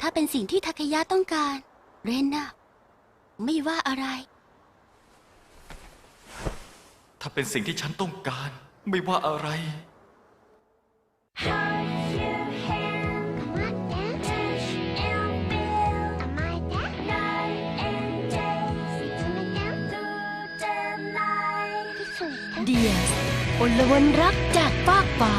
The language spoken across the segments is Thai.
ถ้าเป็นสิ่งที่ทาเคยะต้องการ เรนน่ะไม่ว่าอะไร ถ้าเป็นสิ่งที่ฉันต้องการ ไม่ว่าอะไร เดียสอลวนรักจากฟากฟ้า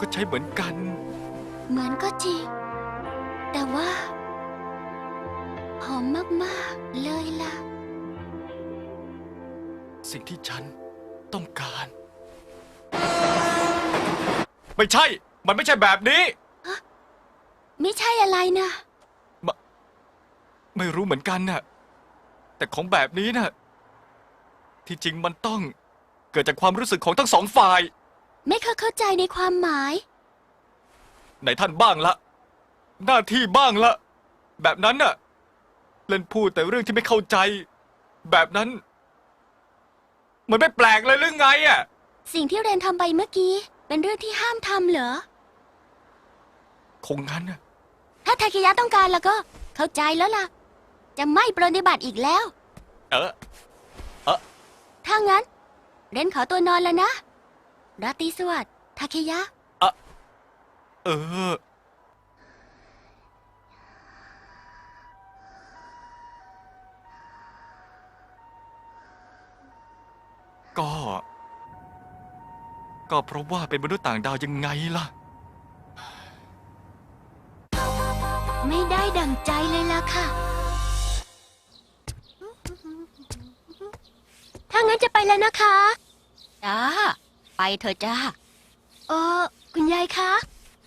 ก็ใช้เหมือนกัน เหมือนก็จริง แต่ว่า หอมมาก ๆ เลยล่ะ สิ่งที่ฉันต้องการ ไม่ใช่ มันไม่ใช่แบบนี้ ไม่ใช่อะไรนะ ไม่รู้เหมือนกันน่ะ แต่ของแบบนี้น่ะ ที่จริงมันต้องเกิดจากความรู้สึกของทั้งสองฝ่าย ไม่เคยเข้าใจในความหมาย ไหนท่านบ้างละ หน้าที่บ้างละ แบบนั้นน่ะ เล่นพูดแต่เรื่องที่ไม่เข้าใจ แบบนั้น มันไม่แปลกเลยหรือไงอะ สิ่งที่เรนทำไปเมื่อกี้ เป็นเรื่องที่ห้ามทำเหรอ คงงั้นน่ะ ถ้าทาเคยะต้องการแล้วก็ เข้าใจแล้วล่ะ จะไม่ปรนนิบัติอีกแล้ว เออ ถ้างั้น เรนขอตัวนอนแล้วนะ ราตรีสวัสดิ์ทาเคยะ เออ ก็ ก็เพราะว่าเป็นมนุษย์ต่างดาวยังไงล่ะ ไม่ได้ดั่งใจเลยล่ะค่ะ ถ้างั้นจะไปแล้วนะคะ จ้า ไปเถอะจ้า เออคุณยายคะ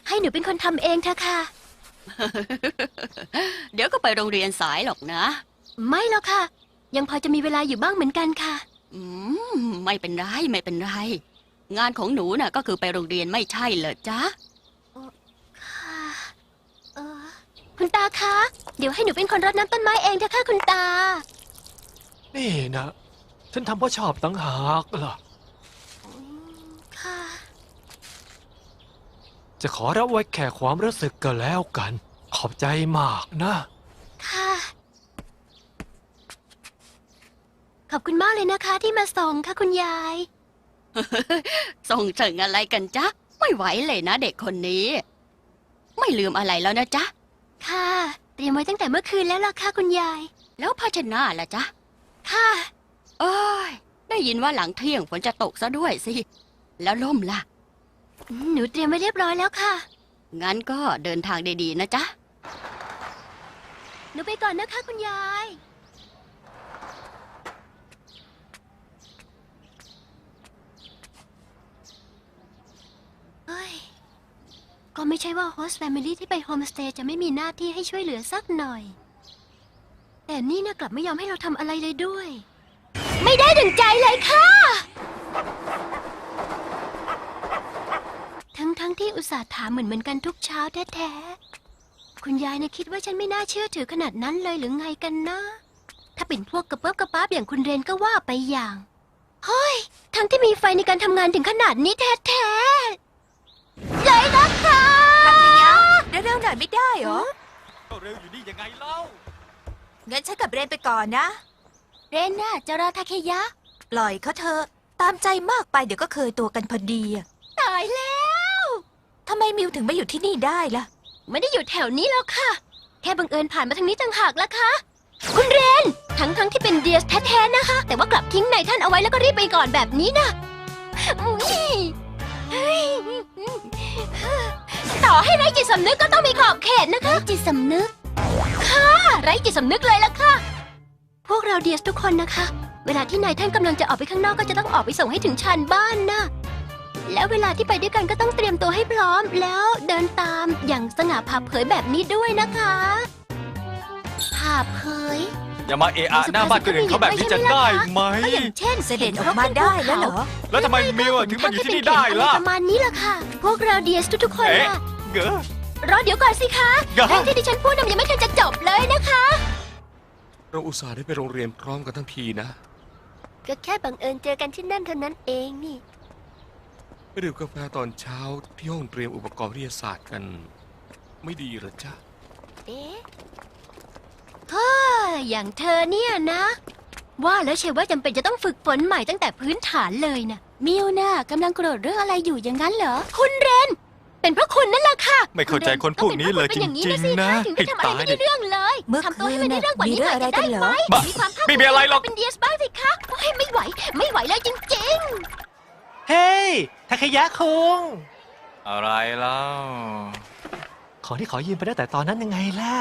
ให้หนูเป็นคนทำเองเถอะค่ะ เดี๋ยวก็ไปโรงเรียนสายหรอกนะ ไม่หรอกค่ะ ยังพอจะมีเวลาอยู่บ้างเหมือนกันค่ะ อืม ไม่เป็นไรไม่เป็นไร งานของหนูน่ะ ก็คือไปโรงเรียนไม่ใช่เหรอจ๊ะ ค่ะเออคุณตาคะ เดี๋ยวให้หนูเป็นคนรดน้ำต้นไม้เองเถอะค่ะคุณตา นี่นะ ฉันทำเพราะชอบตั้งหากล่ะค่ะ จะขอรับไว้แค่ความรู้สึกก็แล้วกัน ขอบใจมากนะ ค่ะ ขอบคุณมากเลยนะคะที่มาส่งค่ะคุณยาย ส่งเสิงอะไรกันจ๊ะ ไม่ไหวเลยนะเด็กคนนี้ ไม่ลืมอะไรแล้วนะจ๊ะ ค่ะ เตรียมไว้ตั้งแต่เมื่อคืนแล้วล่ะค่ะคุณยาย แล้วภาชนะล่ะจ๊ะ ค่ะ เอ้ย ได้ยินว่าหลังเที่ยงฝนจะตกซะด้วยสิ แล้วล่มล่ะ หนูเตรียมไว้เรียบร้อยแล้วค่ะ งั้นก็เดินทางดีๆนะจ๊ะ หนูไปก่อนนะคะคุณยาย เฮ้ย ก็ไม่ใช่ว่าโฮสต์แฟมิลี่ที่ไปโฮมสเตย์จะไม่มีหน้าที่ให้ช่วยเหลือสักหน่อย แต่นี่นะกลับไม่ยอมให้เราทำอะไรเลยด้วย ไม่ได้ดังใจเลยค่ะ ทั้งทั้งๆที่อุตส่าห์ถามเหมือนเหมือนกันทุกเช้าแท้ๆ คุณยายนะคิดว่าฉันไม่น่าเชื่อถือขนาดนั้นเลยหรือไงกันนะ ถ้าเป็นพวกกระเปิ๊บกระป๊าบอย่างคุณเรนก็ว่าไปอย่าง เฮ้ย ทั้งที่มีไฟในการทำงานถึงขนาดนี้แท้ๆเลยนะคะเร็วๆหน่อยไม่ได้เหรอ ก็เร็วอยู่นี่ยังไงเล่า งั้นฉันกับเรนไปก่อนนะ เรนน่ะจะรอทาเคยะ ปล่อยเขาเถอะ ตามใจมากไปเดี๋ยวก็เคยตัวกันพอดีอะ ตายแล้ว ทำไมมิวถึงไม่อยู่ที่นี่ได้ล่ะ ไม่ได้อยู่แถวนี้แล้วค่ะ แค่บังเอิญผ่านมาทางนี้ต่างหากละคะคุณเรน ทั้งทั้งๆที่เป็นเดียสแท้ๆนะคะ แต่ว่ากลับทิ้งนายท่านเอาไว้แล้วก็รีบไปก่อนแบบนี้นะอุ๊ยเฮ้ยต่อให้ไร้จิตสำนึกก็ต้องมีขอบเขตนะคะไร้จิตสำนึก ค่ะไร้จิตสำนึกเลยละค่ะ พวกเราเดียสทุกคนนะคะ เวลาที่นายท่านกำลังจะออกไปข้างนอกก็จะต้องออกไปส่งให้ถึงชานบ้านนะ แล้วเวลาที่ไปด้วยกันก็ต้องเตรียมตัวให้พร้อม แล้วเดินตามอย่างสง่าผ่าเผยแบบนี้ด้วยนะคะผ่าเผยอย่ามาเอะอะหน้าบ้านคนอื่นเขาแบบนี้จะได้ไหมก็อย่างเช่นเสด็จออกมาได้แล้วเหรอ แล้วทำไมมิวอะถึงมาอยู่ที่นี่ได้ล่ะประมาณนี้แหละค่ะ พวกเราเดียสทุกๆคนเอ๊ะน่ะเงอะรอเดี๋ยวก่อนสิคะเงอะเรื่องที่ดิฉันพูดน่ะมันยังไม่ทันจะจบเลยนะคะ เราอุตส่าห์ได้ไปโรงเรียนพร้อมกันทั้งทีนะ ก็แค่บังเอิญเจอกันที่นั่นเท่านั้นเองนี่ไป ดื่มกาแฟตอนเช้าที่ห้องเตรียมอุปกรณ์วิทยาศาสตร์กัน ไม่ดีเหรอจ๊ะ เอ๊ะเฮ้ยอย่างเธอเนี่ยนะ ว่าแล้วเชยว่าจำเป็นจะต้องฝึกฝนใหม่ตั้งแต่พื้นฐานเลยนะมิวน่ะกำลังโกรธเรื่องอะไรอยู่อย่างนั้นเหรอ คุณเรน เป็นเพราะคุณนั่นแหละค่ะไม่เข้าใจคนพวกนี้เลยก็ป็นพาะคุณจริงๆเป็นอย่างนะถึงได้ทำอะไรไม่ได้เรื่องเลยเมื่อทำตัวให้มันได้คืนน่ะเรื่องกว่านี้มีเรื่องอะไรกันเหรอน่ยบ้ามีความภาคไม่มีอะไรหรอก เป็นเดียสบ้างสิคะโอ้ยไม่ไหว ไม่ไหวเลยจริง เฮ้ยทาเคยะคุงอะไรเล่าของที่ขอยืมไปตั้งแต่ตอนนั้นยังไงล่ะ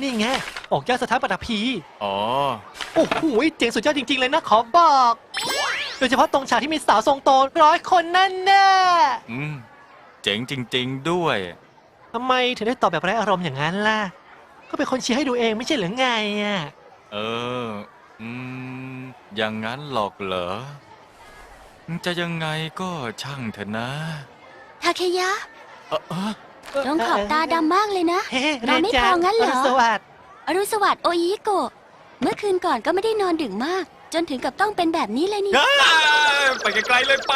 นี่ไงออกยอดสถาปัตยภีอ๋อ โอ้โหเจ๋งสุดยอดจริง ๆ เลยนะขอบอก โดยเฉพาะตรงฉากที่มีสาวทรงโตร้อยคนนั่นน่ะอืม เจ๋งจริง ๆ ด้วย ทำไมถึงได้ตอบแบบไร้อารมณ์อย่างนั้นล่ะ ก็เป็นคนเชียร์ให้ดูเองไม่ใช่หรือไงอะ เออ อืม อย่างนั้นหรอกเหรอ จะยังไงก็ช่างเถอะนะๆทาเคยะเออเออตรงขอบตาดำมากเลยนะเฮ้นอนไม่พองั้นเหรอรุณสวัสดิ์อรุณสวัสดิ์โอยิโกะ เมื่อคืนก่อนก็ไม่ได้นอนดึกมาก จนถึงกับต้องเป็นแบบนี้เลยนี่ เอ้ยไปไกลๆเลยไป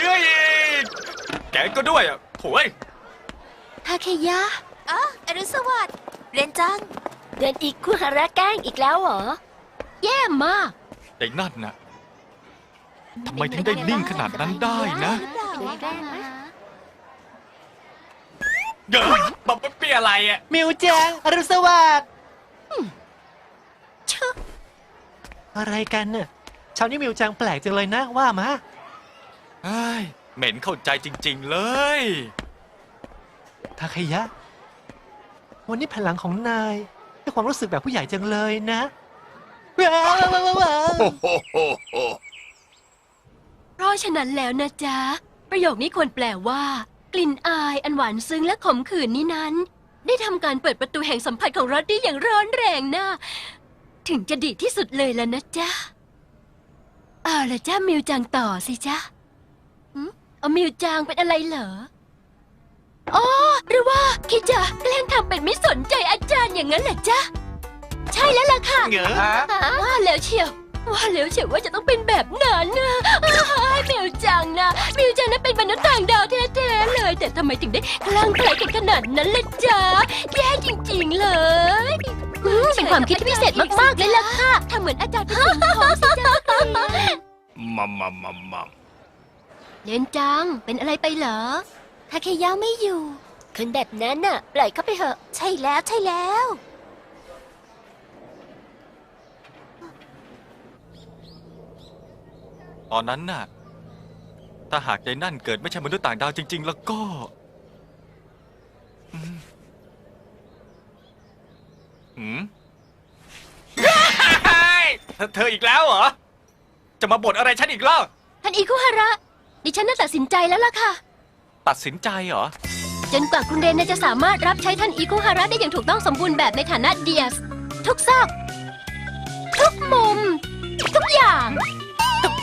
เย้ยแกก็ด้วยอะโถ่เอ้ยทาเคยะ อ๋ออรุณสวัสดิ์เรนจัง เดินอีกคุฮาระแกล้งอีกแล้วเหรอ แย่มาก ไอ้นั่นน่ะ ทำไมถึงได้นิ่งขนาดนั้นได้นะแกล้งไหมเกิดบอกว่าเปียอะไรอะมิวจังอรุณสวัสดิ์ชึอะไรกันน่ะเช้านี้มิวจังแปลกจังเลยนะว่ามาเฮ้ยเหม็นเข้าใจจริง ๆ เลยทาเคยะ วันนี้พลังของนายให้ความรู้สึกแบบผู้ใหญ่จังเลยนะว้าวว้าวว้าวว้าวโอ้โหโหโห เพราะฉะนั้นแล้วนะจ๊ะ ประโยคนี้ควรแปลว่า กลิ่นอายอันหวานซึ้งและขมขื่นนี้นั้น ได้ทำการเปิดประตูแห่งสัมผัสของรถได้อย่างร้อนแรงนะถึงจะดีที่สุดเลยแล้วนะจ๊ะ เอาละจ้ามิวจังต่อสิจ๊ะหืมเอามิวจังเป็นอะไรเหรอ อ๋อ หรือว่าคิดจะแกล้งทำเป็นไม่สนใจอาจารย์อย่างนั้นเหรอจ๊ะ ใช่แล้วล่ะค่ะเหงอว่าแล้วเชียว ว่าแล้วเชียวว่าจะต้องเป็นแบบนั้นนะอ้ายมิวจังนะมิวจังนะเป็นมนุษย์ต่างดาวแท้ๆเลย แต่ทำไมถึงได้คลั่งไคล้กันขนาดนั้นล่ะจ๊ะแย่จริงๆเลยอืมเป็นความคิดที่พิเศษมากๆเลยล่ะค่ะทำเหมือนอาจารย์เป็นสิ่งของสิจ๊ะมัมมัมมัมมัมเลนจัง เป็นอะไรไปเหรอทาเคยะไม่อยู่คนแบบนั้นน่ะปล่อยเขาไปเถอะ ใช่แล้วใช่แล้ว ตอนนั้นน่ะ ถ้าหากยายนั่นเกิดไม่ใช่มนุษย์ต่างดาวจริง ๆ แล้วก็อืมหืม เธอเธออีกแล้วเหรอ จะมาบ่นอะไรฉันอีกแล้วท่านอิคุฮาระ ดิฉันน่าตัดสินใจแล้วล่ะค่ะ ตัดสินใจเหรอ จนกว่าคุณเรนน่ะจะสามารถรับใช้ท่านอิคุฮาระได้อย่างถูกต้องสมบูรณ์แบบในฐานะเดียส ทุกซอกมุม ทุกอย่างทุก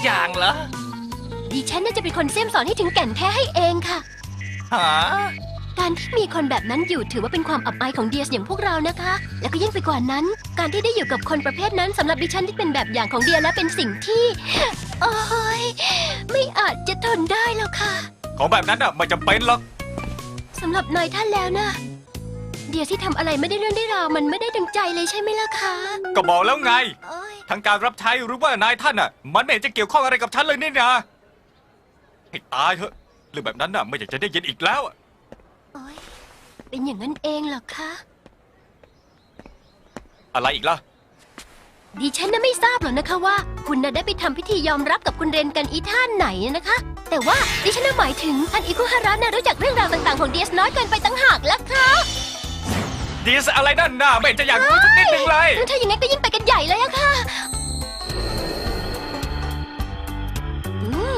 อย่างเหรอดิฉันน่าจะเป็นคนเสี่ยมสอนให้ถึงแก่นแท้ให้เองค่ะ หาการที่มีคนแบบนั้นอยู่ถือว่าเป็นความอับอายของเดียสอย่างพวกเรานะคะ แล้วก็ยิ่งไปกว่านั้น การที่ได้อยู่กับคนประเภทนั้นสำหรับดิฉันที่เป็นแบบอย่างของเดียและเป็นสิ่งที่โอ้ยไม่อาจจะทนได้แล้วค่ะของแบบนั้นอะไม่จำเป็นหรอกสำหรับนายท่านแล้วนะเดียที่ทำอะไรไม่ได้เรื่องได้ราวมันไม่ได้ดังใจเลยใช่ไหมล่ะคะก็บอกแล้วไงโอ้ย ทั้งการรับใช้หรือว่านายท่านอะ มันไม่เห็นจะเกี่ยวข้องอะไรกับฉันเลยนี่นะให้ตายเถอะเรื่องแบบนั้นน่ะไม่อยากจะได้ยินอีกแล้วอะโอ้ยเป็นอย่างนั้นเองเหรอคะ อะไรอีกล่ะ ดิฉันน่ะไม่ทราบหรอกนะคะว่า คุณน่ะได้ไปทำพิธียอมรับกับคุณเรนกันอีท่านไหนนะคะ แต่ว่าดิฉันน่ะหมายถึงท่านอิคุฮาระน่ะรู้จักเรื่องราวต่างๆของเดียสน้อยเกินไปตั้งหากแล้วค่ะ ดีสอะไรนั่นน่ะไม่เห็นจะอยากรู้สักนิดหนึ่งเลย ถ้าอย่างนั้นก็ยิ่งไปกันใหญ่เลยอะค่ะอืม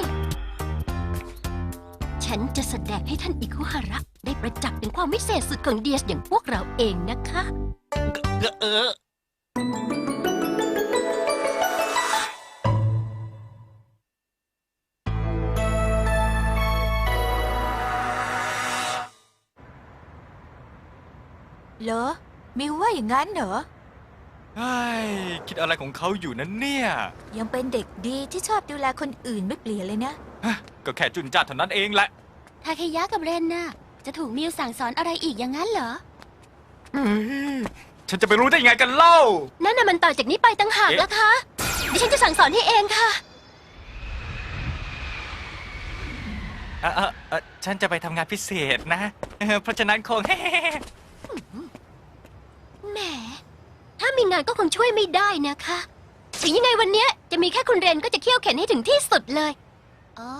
ฉันจะแสดงให้ท่านอิคุฮาระ ได้ประจักษ์ถึงความวิเศษสุดของเดียสอย่างพวกเราเองนะคะ เออ เหรอ มิวว่าอย่างนั้นเหรอเฮ้ยคิดอะไรของเขาอยู่นั้นเนี่ย ยังเป็นเด็กดีที่ชอบดูแลคนอื่นไม่เปลี่ยนเลยนะ ก็แค่จุนจ้าเท่านั้นเองแหละ ทาเคยะกับเรนน่ะ จะถูกมิวสั่งสอนอะไรอีกอย่างนั้นเหรอเฮ้ยฉันจะไปรู้ได้ยังไงกันเล่า นั่นน่ะมันต่อจากนี้ไปตั้งหากเอ๊ะนะคะ ดิฉันจะสั่งสอนให้เองค่ะ เอ่อเอ่อเอ่อฉันจะไปทำงานพิเศษนะเออเพราะฉะนั้นคง แหม ถ้ามี งานก็คงช่วยไม่ได้นะคะ ถึงยังไงวันเนี้ยจะมีแค่คุณเรนก็จะเคี่ยวเข็นให้ถึงที่สุดเลย อ๋อ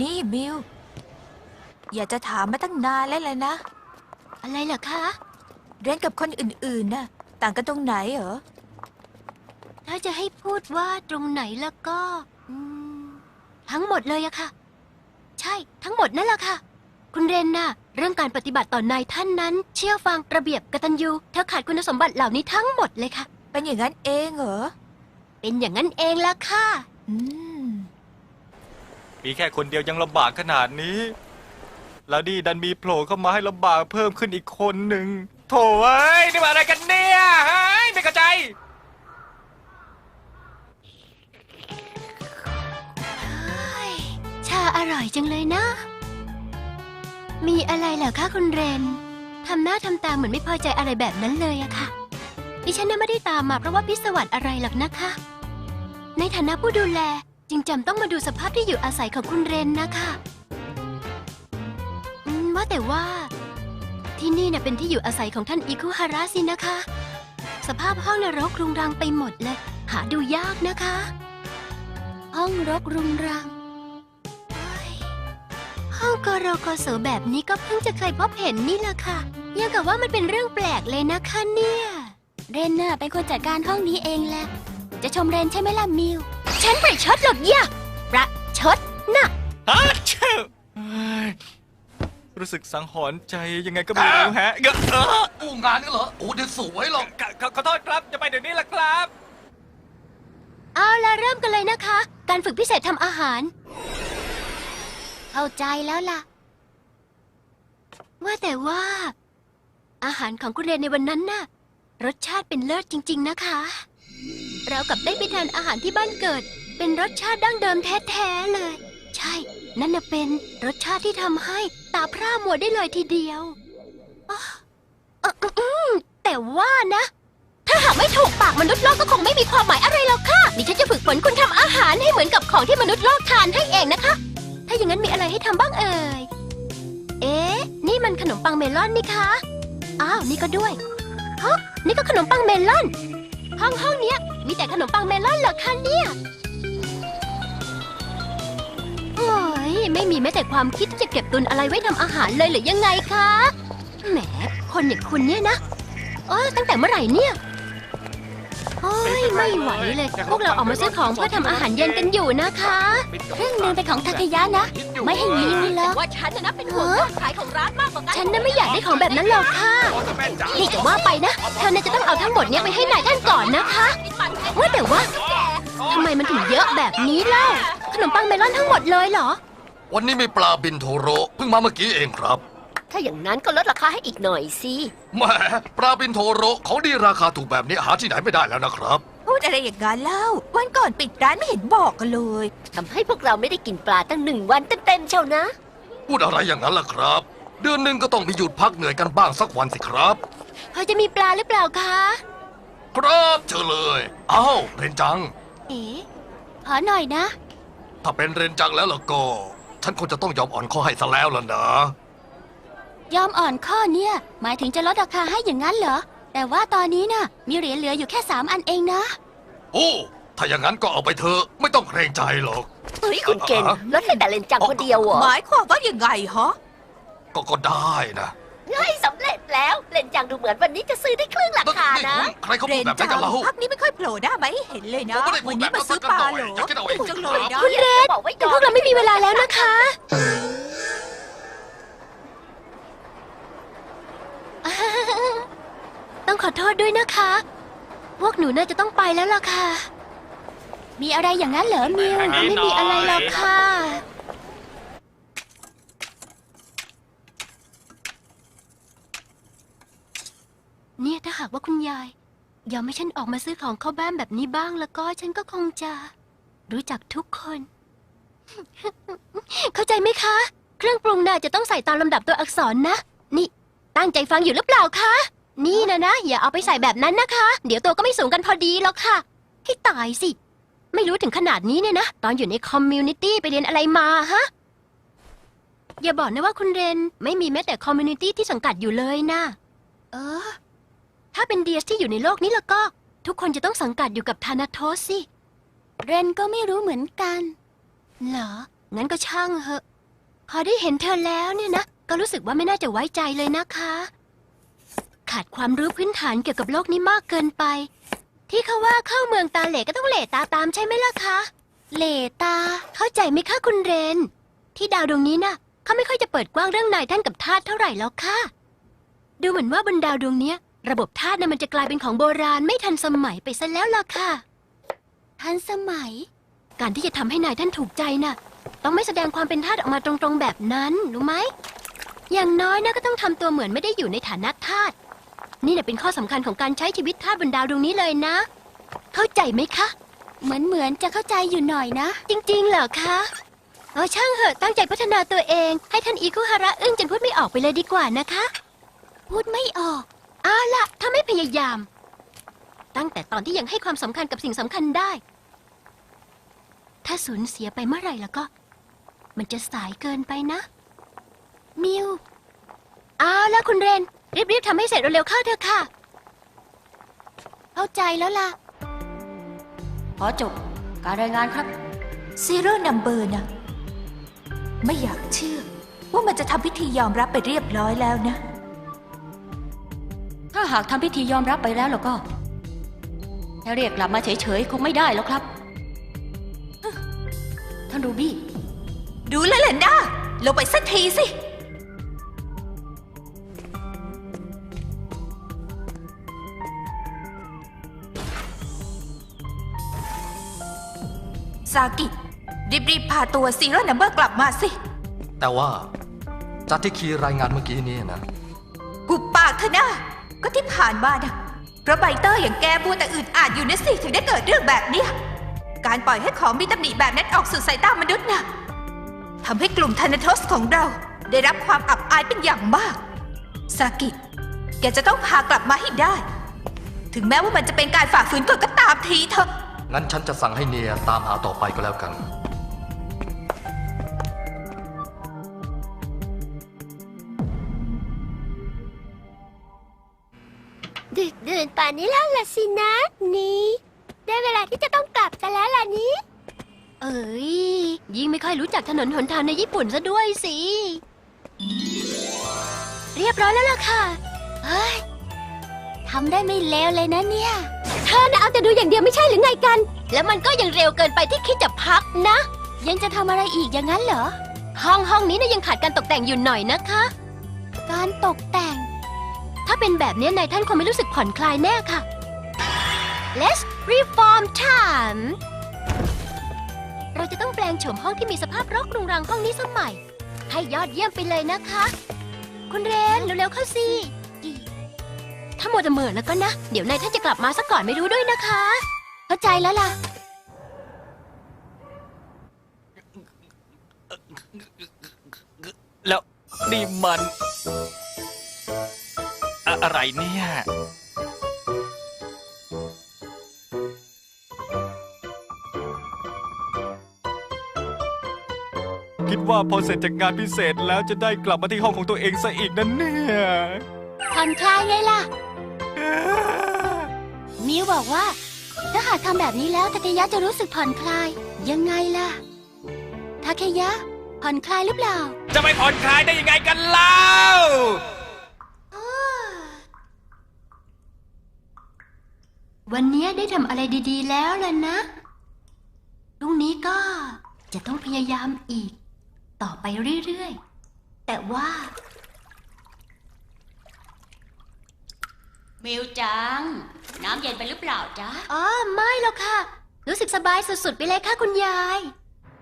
นี่มิวอยากจะถามมาตั้งนานแล้วเลยนะ อะไรเหรอคะ เรียนกับคนอื่นๆน่ะต่างกันตรงไหนเหรอ ถ้าจะให้พูดว่าตรงไหนแล้วก็อืมทั้งหมดเลยอะค่ะ ใช่ทั้งหมดนั่นแหละค่ะ คุณเรนน่ะ เรื่องการปฏิบัติต่อนายท่านนั้น เชื่อฟังระเบียบกตัญญูเธอขาดคุณสมบัติเหล่านี้ทั้งหมดเลยค่ะ เป็นอย่างนั้นเองเหรอ เป็นอย่างนั้นเองละค่ะ อืม มีแค่คนเดียวยังลำบากขนาดนี้ แล้วนี่ดันมีโผล่เข้ามาให้ลำบากเพิ่มขึ้นอีกคนหนึ่งโถ่เอ้ยนี่มาอะไรกันเนี่ยเฮ้ยไม่เข้าใจ เฮ้ยชาอร่อยจังเลยนะ มีอะไรเหรอคะคุณเรน ทำหน้าทำตาเหมือนไม่พอใจอะไรแบบนั้นเลยอะค่ะ ดิฉันน่ะไม่ได้ตามมาเพราะว่าพิศวาสอะไรหรอกนะคะ ในฐานะผู้ดูแลจึงจำต้องมาดูสภาพที่อยู่อาศัยของคุณเรนนะคะอืมว่าแต่ว่า ที่นี่น่ะเป็นที่อยู่อาศัยของท่านอิคุฮาระสินะคะ สภาพห้องนรกรุงรังไปหมดเลย หาดูยากนะคะ ห้องรกรุงรัง ห้องกรกสแบบนี้ก็เพิ่งจะเคยพบเห็นนี่แหละค่ะยังกับว่ามันเป็นเรื่องแปลกเลยนะคะเนี่ย เรนน่ะเป็นคนจัดการห้องนี้เองแหละ จะชมเรนใช่ไหมล่ะมิว ฉันประชดหรอกย่าประชดนะฮัเชื่อเฮ้ยรู้สึกสังหรณ์ใจยังไงก็ไม่รู้แฮะเงอะเอออู้งานนี่เหรอโอ้เดี๋ยวสวยหรอก ขอขอขอโทษครับ จะไปเดี๋ยวนี้ละครับ เอาละเริ่มกันเลยนะคะ การฝึกพิเศษทำอาหาร เข้าใจแล้วล่ะ ว่าแต่ว่า อาหารของคุณเรนในวันนั้นน่ะ รสชาติเป็นเลิศจริง ๆ นะคะ เรากับได้ไปทานอาหารที่บ้านเกิด เป็นรสชาติดั้งเดิมแท้ๆเลย ใช่ นั่นน่ะเป็นรสชาติที่ทำให้ตาพร่ามัวได้เลยทีเดียวอ๊ะเอ่ออืมแต่ว่านะ ถ้าหากไม่ถูกปากมนุษย์โลกก็คงไม่มีความหมายอะไรหรอกค่ะ ดิฉันจะฝึกฝนคุณทำอาหารให้เหมือนกับของที่มนุษย์โลกทานให้เองนะคะ ถ้าอย่างนั้นมีอะไรให้ทำบ้างเอ่ย เอ๊ะ นี่มันขนมปังเมลอนนี่คะ อ้าว นี่ก็ด้วยฮะนี่ก็ขนมปังเมลอน ห้องห้องเนี้ย มีแต่ขนมปังเมลอนเหรอคะเนี่ยโอ้ยไม่มีแม้แต่ความคิดจะเก็บตุนอะไรไว้ทำอาหารเลยหรือยังไงคะ แหม คนอย่างคุณเนี่ยนะเออตั้งแต่เมื่อไหร่เนี่ย โอ้ยไม่ไหวเลย พวกเราออกมาซื้อของเพื่อทำอาหารเย็นกันอยู่นะคะเครื่องนึงเป็นของทาเคยะนะ ไม่ให้มิวเหรอว่าฉันนะเป็นห่วงยอดขายของร้านมากกว่ากันฉันน่ะไม่อยากได้ของแบบนั้นหรอกค่ะ นี่จะว่าไปนะเธอน่าจะต้องเอาทั้งหมดเนี้ยไปให้นายท่านก่อนนะคะว่าแต่ว่าทำไมมันถึงเยอะแบบนี้เล่าขนมปังเมลอนทั้งหมดเลยเหรอ วันนี้มีปลาบินโทโรเพิ่งมาเมื่อกี้เองครับ ถ้าอย่างนั้นก็ลดราคาให้อีกหน่อยสิแหมปลาบินโทโรของดีราคาถูกแบบนี้หาที่ไหนไม่ได้แล้วนะครับ พูดอะไรอย่างนั้นเล่า วันก่อนปิดร้านไม่เห็นบอกกันเลย ทำให้พวกเราไม่ได้กินปลาตั้งหนึ่งวันเต็มๆเชียวนะ พูดอะไรอย่างนั้นล่ะครับ เดือนหนึ่งก็ต้องมีหยุดพักเหนื่อยกันบ้างสักวันสิครับ พอจะมีปลาหรือเปล่าคะ ครับเชิญเลยเอ้าเรนจัง เอ๋ขอหน่อยนะ ถ้าเป็นเรนจังแล้วล่ะก็ ฉันคงจะต้องยอมอ่อนข้อให้ซะแล้วล่ะนะ ยอมอ่อนข้อเนี่ย หมายถึงจะลดราคาให้อย่างนั้นเหรอ แต่ว่าตอนนี้น่ะ มีเหรียญเหลืออยู่แค่สามอันเองนะ โอ้ ถ้าอย่างนั้นก็เอาไปเถอะ ไม่ต้องเกรงใจหรอก เฮ้ยคุณเก่งอ่าฮะลดให้แต่เลนจังคนเดียวเหรอหมายความว่ายังไงฮะก็ก็ได้นะเฮ้ยสำเร็จแล้วเลนจังดูเหมือนวันนี้จะซื้อได้ครึ่งราคานะใครเขาเรพูดนแบบจันั้นกันเล่าพักนี้ไม่ค่อยโผล่หน้ามาให้เห็นเลยนะ ผมไม่ได้พูวัดนี้แบบมานั้นซื้อสักปลาหน่อยเหรออย่าคิดเอาเอง ถูกจังเลยนะ คุณเรนบอกไว้ก่อนพวกเราไม่มีเวลาแล้วนะคะ ต้องขอโทษด้วยนะคะ พวกหนูน่าจะต้องไปแล้วล่ะค่ะ มีอะไรอย่างนั้นเหรอมิวไม่มีอะไรหรอกค่ะ เนี่ยถ้าหากว่าคุณยายยอมให้ฉันออกมาซื้อของเข้าบ้านแบบนี้บ้างแล้วก็ฉันก็คงจะ รู้จักทุกคน เข้าใจไหมคะ เครื่องปรุงน่ะจะต้องใส่ตามลำดับตัวอักษรนะ นี่ ตั้งใจฟังอยู่หรือเปล่าคะ นี่นะนะ อย่าเอาไปใส่แบบนั้นนะคะ เดี๋ยวตัวก็ไม่สูงกันพอดีหรอกค่ะให้ตายสิ ไม่รู้ถึงขนาดนี้เนี่ยนะ ตอนอยู่ในคอมมูนิตี้ไปเรียนอะไรมาฮะ อย่าบอกนะว่าคุณเรน ไม่มีแม้แต่คอมมูนิตี้ที่สังกัดอยู่เลยนะ เออ ถ้าเป็นเดียสที่อยู่ในโลกนี้แล้วก็ ทุกคนจะต้องสังกัดอยู่กับธานาโทสสิ เรนก็ไม่รู้เหมือนกัน เหรอ งั้นก็ช่างเหอะ พอได้เห็นเธอแล้วเนี่ยนะ ก็รู้สึกว่าไม่น่าจะไว้ใจเลยนะคะ ขาดความรู้พื้นฐานเกี่ยวกับโลกนี้มากเกินไป ที่เขาว่าเข้าเมืองตาเหล่ก็ต้องเหล่ตาตามใช่ไหมล่ะคะเลตา เข้าใจไหมคะคุณเรน ที่ดาวดวงนี้น่ะเขาไม่ค่อยจะเปิดกว้างเรื่องนายท่านกับทาสเท่าไหร่แล้วค่ะ ดูเหมือนว่าบนดาวดวงเนี้ย ระบบทาสน่ะมันจะกลายเป็นของโบราณไม่ทันสมัยไปซะแล้วล่ะค่ะ ทันสมัย การที่จะทำให้นายท่านถูกใจน่ะ ต้องไม่แสดงความเป็นทาสออกมาตรงๆแบบนั้นรู้ไหม อย่างน้อยนะก็ต้องทำตัวเหมือนไม่ได้อยู่ในฐานะทาส นี่น่ะเป็นข้อสำคัญของการใช้ชีวิตทาสบนดาวดวงนี้เลยนะ เข้าใจไหมคะ เหมือนเหมือนจะเข้าใจอยู่หน่อยนะ จริงๆเหรอคะเออช่างเหอะตั้งใจพัฒนาตัวเอง ให้ท่านอีคุฮาระอึ้งจนพูดไม่ออกไปเลยดีกว่านะคะ พูดไม่ออก เอาล่ะถ้าไม่พยายาม ตั้งแต่ตอนที่ยังให้ความสำคัญกับสิ่งสำคัญได้ ถ้าสูญเสียไปเมื่อไหร่แล้วก็ มันจะสายเกินไปนะ มิวเอาล่ะคุณเรน รีบๆทำให้เสร็จเร็วๆเข้าเถอะค่ะ เข้าใจแล้วล่ะ ขอจบการรายงานครับซีโร่นัมเบอร์นะไม่อยากเชื่อ ว่ามันจะทำพิธียอมรับไปเรียบร้อยแล้วนะ ถ้าหากทำพิธียอมรับไปแล้วแล้วก็ถ้าเรียกกลับมาเฉยๆ คงไม่ได้แล้วครับ ท่านรูบี้ ดูแล้วแหละนะลงไปสักทีสิ ซากิ รีบๆพาตัวซีโร่นัมเบอร์กลับมาสิ แต่ว่าจากที่คีรายงานเมื่อกี้นี้นะหุบปากเถอะนะก็ที่ผ่านมานะเพราะไบเตอร์อย่างแกบัวแต่อื่นอาจอยู่นะสิถึงได้เกิดเรื่องแบบเนี้ยการปล่อยให้ของมีตำหนิแบบนั้นออกสู่สายตามนุษย์นะทำให้กลุ่มทานาโทสของเรา ได้รับความอับอายเป็นอย่างมาก ซากิ แกจะต้องพากลับมาให้ได้ ถึงแม้ว่ามันจะเป็นการฝ่าฝืนกฎก็ตามทีเถอะ งั้นฉันจะสั่งให้เนียตามหาต่อไปก็แล้วกัน ดึกดื่นป่านนี้แล้วล่ะสินะนี่ได้เวลาที่จะต้องกลับกันแล้วล่ะนี้ เอ้ยยิ่งไม่ค่อยรู้จักถนนหนทางในญี่ปุ่นซะด้วยสิ เรียบร้อยแล้วล่ะค่ะ เฮ้ยทำได้ไม่เลวเลยนะเนี่ย ทอนะเอาแต่ดูอย่างเดียวไม่ใช่หรือไงกัน แล้วมันก็ยังเร็วเกินไปที่คิดจะพักนะ ยังจะทำอะไรอีกอย่างนั้นเหรอ ห้องห้องนี้นะยังขาดการตกแต่งอยู่หน่อยนะคะ การตกแต่ง ถ้าเป็นแบบนี้นายท่านคงไม่รู้สึกผ่อนคลายแน่ค่ะ Let's reform time เราจะต้องแปลงโฉมห้องที่มีสภาพรกรุงรังห้องนี้สมัย ให้ยอดเยี่ยมไปเลยนะคะ คุณเรนเร็วๆเข้าสิ ถ้ามัวแต่เหม่อแล้วก็นะ เดี๋ยวนายท่านจะกลับมาซะก่อนไม่รู้ด้วยนะคะ เข้าใจแล้วล่ะ แล้วนี่มันอะอะไรเนี่ย คิดว่าพอเสร็จจากงานพิเศษแล้วจะได้กลับมาที่ห้องของตัวเองซะอีกนั่นเนี่ย ผ่อนคลายไงล่ะ มิวบอกว่า ถ้าหากทำแบบนี้แล้วทาเคยะจะรู้สึกผ่อนคลาย ยังไงล่ะทาเคยะ ผ่อนคลายหรือเปล่า จะไปผ่อนคลายได้ยังไงกันเล่าวันนี้ได้ทำอะไรดีๆ แล้วล่ะนะพรุ่งนี้ก็จะต้องพยายามอีก ต่อไปเรื่อยๆ แต่ว่า มิวจัง น้ำเย็นไปหรือเปล่าจ๊ะ อ๋อ ไม่หรอกค่ะ รู้สึกสบายสุดๆ ไปเลยค่ะคุณยาย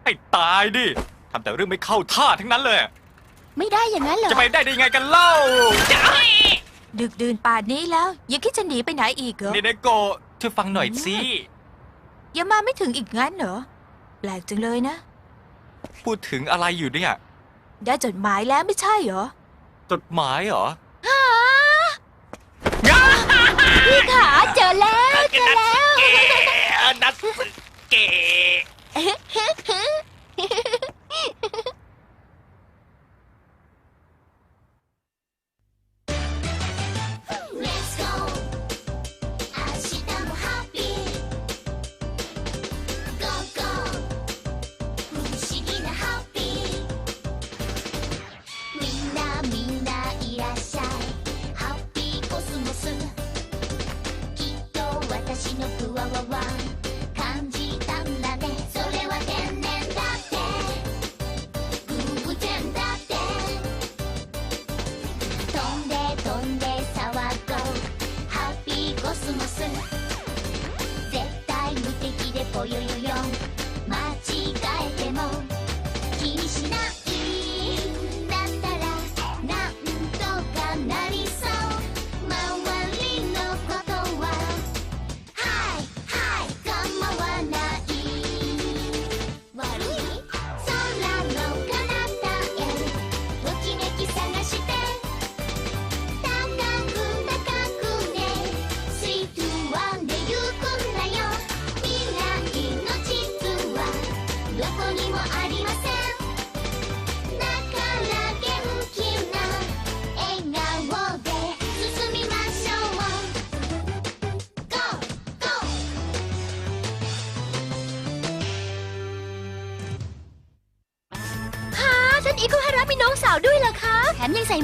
ให้ตายดิทำแต่เรื่องไม่เข้าท่าทั้งนั้นเลย ไม่ได้อย่างนั้นเหรอ จะไปได้ได้ยังไงกันเล่าดึกดื่นป่านนี้แล้ว ยังคิดจะหนีไปไหนอีกเหรอ นี่เนโกะช่วยฟังหน่อยสิยังมาไม่ถึงอีกงั้นเหรอ แปลกจังเลยนะ พูดถึงอะไรอยู่เนี่ย ได้จดหมายแล้วไม่ใช่เหรอ จดหมายเหรอ พี่ขาเจอแล้วเจอแล้วนัดเก๋ Let's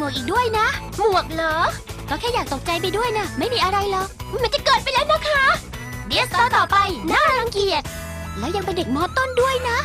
วกอีกด้วยนะ หมวกเหรอ ก็แค่อยากตกใจไปด้วยนะ ไม่มีอะไรหรอก มันจะเกิดไปแล้วนะคะ เดียสตอต่อไป น่ารังเกียจ แล้วยังเป็นเด็กมอต้นด้วยนะ